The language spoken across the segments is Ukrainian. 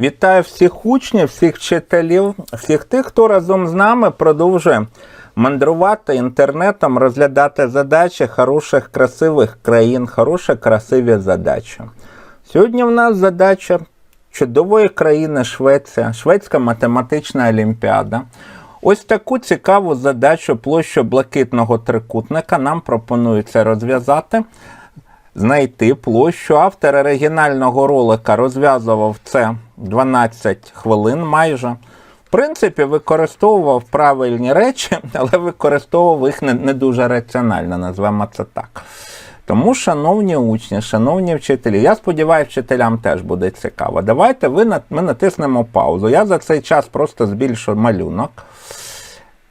Вітаю всіх учнів, всіх вчителів, всіх тих, хто разом з нами продовжує мандрувати інтернетом, розглядати задачі хороших, красивих країн, хороші, красиві задачі. Сьогодні в нас задача чудової країни Швеція, Шведська математична олімпіада. Ось таку цікаву задачу площу блакитного трикутника нам пропонується розв'язати знайти площу. Автор оригінального ролика розв'язував це 12 хвилин майже. В принципі, використовував правильні речі, але використовував їх не, не дуже раціонально, назвемо це так. Тому, шановні учні, шановні вчителі, я сподіваюся, вчителям теж буде цікаво. Давайте ви, ми натиснемо паузу. Я за цей час просто збільшу малюнок.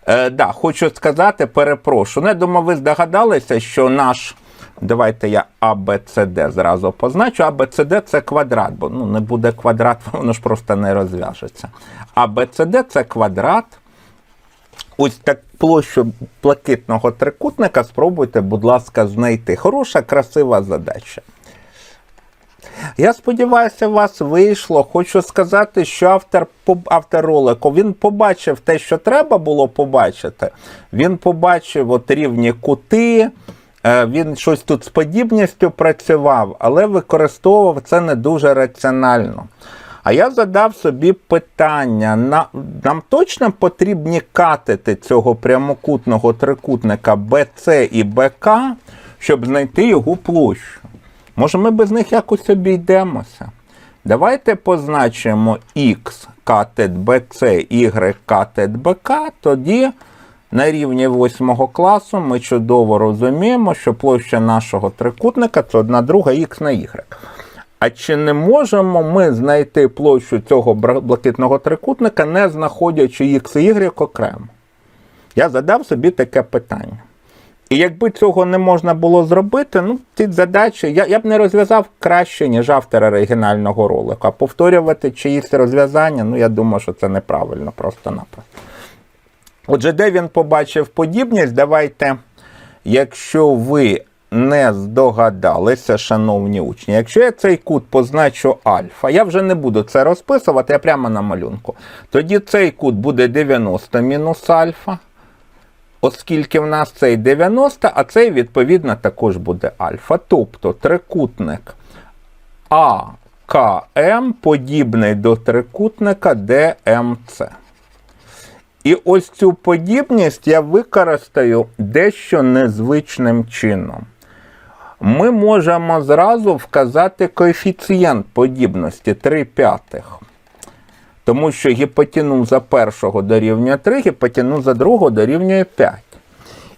Е, да, хочу сказати, перепрошую. Ну, я думаю, ви здогадалися, що наш. Давайте я ABCD зразу позначу. ABCD це квадрат, бо ну, не буде квадрат, воно ж просто не розв'яжеться. ABCD це квадрат. Ось так площу блакитного трикутника спробуйте, будь ласка, знайти. Хороша, красива задача. Я сподіваюся, у вас вийшло. Хочу сказати, що автор, автор ролику він побачив те, що треба було побачити. Він побачив от рівні кути, він щось тут з подібністю працював, але використовував це не дуже раціонально. А я задав собі питання: нам точно потрібні катети цього прямокутного трикутника BC і BK, щоб знайти його площу. Може, ми без них якось обійдемося? Давайте позначимо X катет BC, Y катет BK, тоді на рівні 8 класу ми чудово розуміємо, що площа нашого трикутника це одна друга X на Y. А чи не можемо ми знайти площу цього блакитного трикутника, не знаходячи X і Y окремо? Я задав собі таке питання. І якби цього не можна було зробити, ну, ці задачі я, я б не розв'язав краще, ніж автор оригінального ролика. А повторювати чиїсь розв'язання, ну я думаю, що це неправильно, просто-напросто. Отже, де він побачив подібність, давайте, якщо ви не здогадалися, шановні учні, якщо я цей кут позначу альфа, я вже не буду це розписувати, я прямо на малюнку. Тоді цей кут буде 90 мінус альфа оскільки в нас цей 90, а цей, відповідно, також буде альфа. Тобто трикутник АКМ подібний до трикутника ДМЦ. І ось цю подібність я використаю дещо незвичним чином. Ми можемо зразу вказати коефіцієнт подібності 3 п'ятих. Тому що гіпотенуза першого дорівнює 3, гіпотенуза другого дорівнює 5.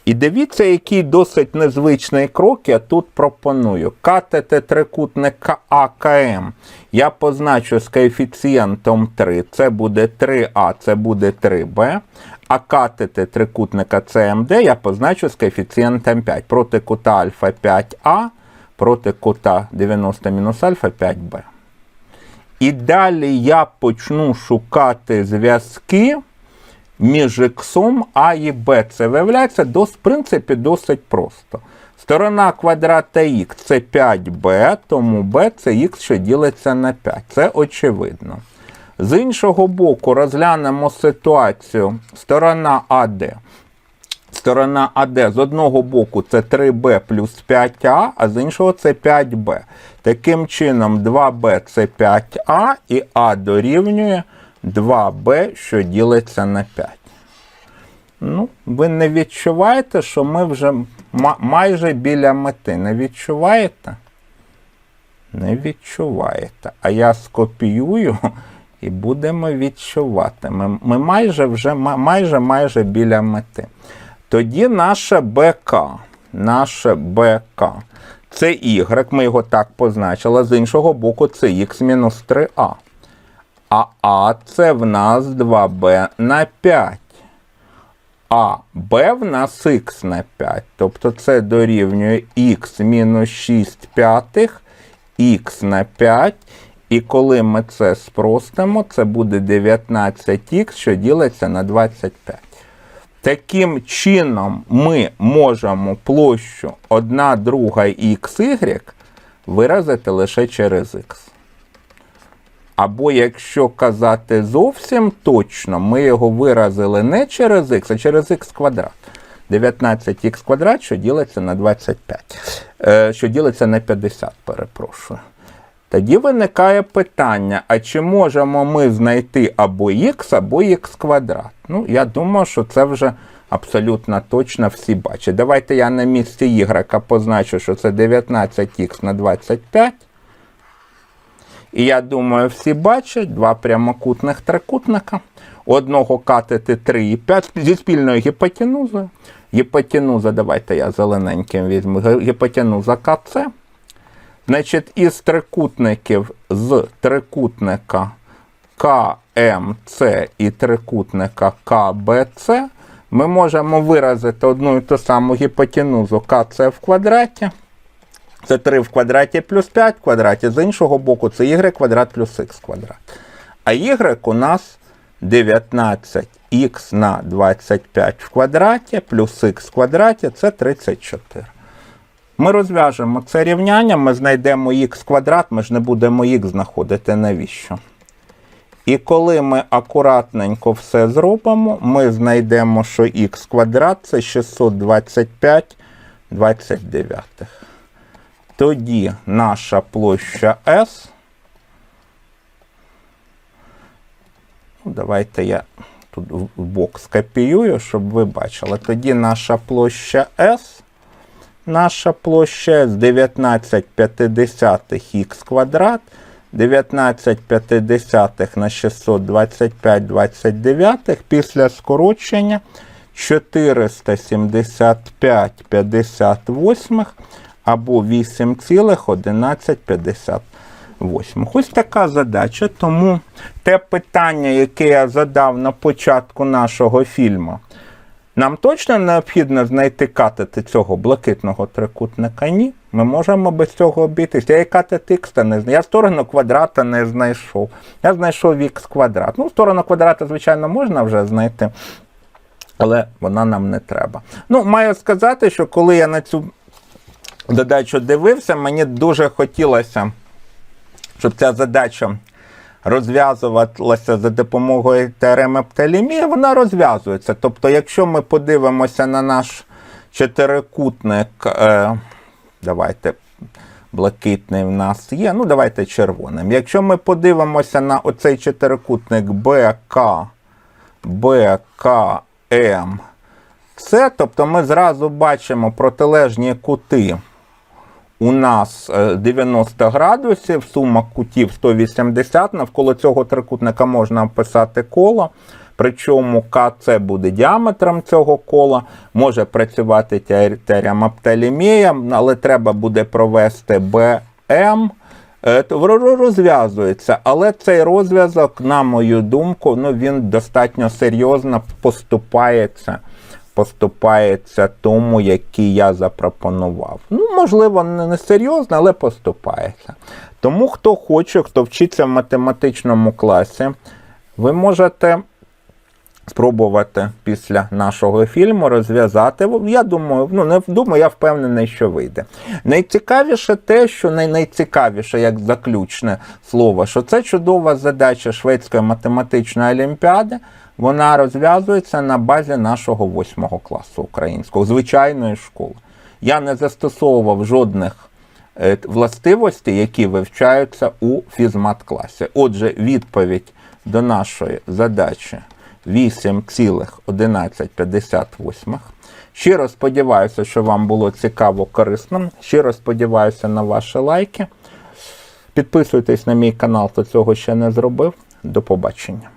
І дивіться, який досить незвичний крок я тут пропоную. Катети трикутника АКМ я позначу з коефіцієнтом 3. Це буде 3А, це буде 3Б. А катети трикутника ЦМД я позначу з коефіцієнтом 5. Проти кута альфа 5А, проти кута 90 мінус альфа 5Б. І далі я почну шукати зв'язки між іксом А і Б. Це виявляється в принципі досить просто. Сторона квадрата х це 5b, тому b це х, що ділиться на 5. Це очевидно. З іншого боку, розглянемо ситуацію. Сторона АД. Сторона АД з одного боку це 3b плюс 5а, а з іншого це 5b. Таким чином, 2b це 5а і а дорівнює 2b, що ділиться на 5. Ну, ви не відчуваєте, що ми вже майже біля мети. Не відчуваєте? Не відчуваєте. А я скопіюю і будемо відчувати. Ми, ми майже вже майже майже біля мети. Тоді наше БК. Наше БК. Це Y, ми його так позначили, з іншого боку, це Х мінус 3А. А А це в нас 2b на 5. А b в нас х на 5. Тобто це дорівнює х мінус 6 п'ятих, х на 5. І коли ми це спростимо, це буде 19х, що ділиться на 25. Таким чином ми можемо площу 1 друга xy виразити лише через х. Або якщо казати зовсім точно, ми його виразили не через х, а через х квадрат. 19х квадрат, що ділиться на 25, е, що ділиться на 50, перепрошую. Тоді виникає питання: а чи можемо ми знайти або х, або х квадрат? Ну, я думаю, що це вже абсолютно точно всі бачать. Давайте я на місці y позначу, що це 19х на 25. І я думаю, всі бачать два прямокутних трикутника. Одного катети 3 і 5 зі спільною гіпотенузою. Гіпотенуза, давайте я зелененьким візьму. Гіпотенуза КЦ. Значить, із трикутників з трикутника КМЦ і трикутника КБЦ ми можемо виразити одну і ту саму гіпотенузу КЦ в квадраті. Це 3 в квадраті плюс 5 в квадраті. З іншого боку, це y квадрат плюс х квадрат. А y у нас 19х на 25 в квадраті плюс х в квадраті це 34. Ми розв'яжемо це рівняння, ми знайдемо х квадрат, ми ж не будемо х знаходити навіщо. І коли ми акуратненько все зробимо, ми знайдемо, що х квадрат це 625 29. Тоді наша площа S. Ну, давайте я тут в бок скопіюю, щоб ви бачили. Тоді наша площа S. Наша площа з 19 п'ятидесятих х квадрат. 19 п'ятидесятих на 625 29 після скорочення 475 58 або 8,1158. Ось така задача. Тому те питання, яке я задав на початку нашого фільму, нам точно необхідно знайти катети цього блакитного трикутника? Ні. Ми можемо без цього обійтися. Я і катет х не знаю. Я сторону квадрата не знайшов. Я знайшов х квадрат. Ну, сторону квадрата, звичайно, можна вже знайти, але вона нам не треба. Ну, маю сказати, що коли я на цю задачу дивився, мені дуже хотілося, щоб ця задача розв'язувалася за допомогою теореми Птолемія, вона розв'язується. Тобто, якщо ми подивимося на наш чотирикутник, е, давайте блакитний в нас є, ну давайте червоним. Якщо ми подивимося на оцей чотирикутник БК, БКМ, це, тобто ми зразу бачимо протилежні кути у нас е, 90 градусів, сума кутів 180. Навколо цього трикутника можна описати коло. Причому КЦ буде діаметром цього кола, може працювати теор- теорема Птолемія, але треба буде провести БМ. Е, розв'язується, але цей розв'язок, на мою думку, ну він достатньо серйозно поступається поступається тому, який я запропонував. Ну, можливо, не серйозно, але поступається. Тому, хто хоче, хто вчиться в математичному класі, ви можете спробувати після нашого фільму розв'язати. Я думаю, ну не думаю, я впевнений, що вийде. Найцікавіше те, що най- найцікавіше, як заключне слово, що це чудова задача Шведської математичної олімпіади. Вона розв'язується на базі нашого восьмого класу українського, звичайної школи. Я не застосовував жодних е, властивостей, які вивчаються у фізмат-класі. Отже, відповідь до нашої задачі 8,1158. Щиро сподіваюся, що вам було цікаво, корисно. Щиро сподіваюся на ваші лайки. Підписуйтесь на мій канал, хто цього ще не зробив. До побачення.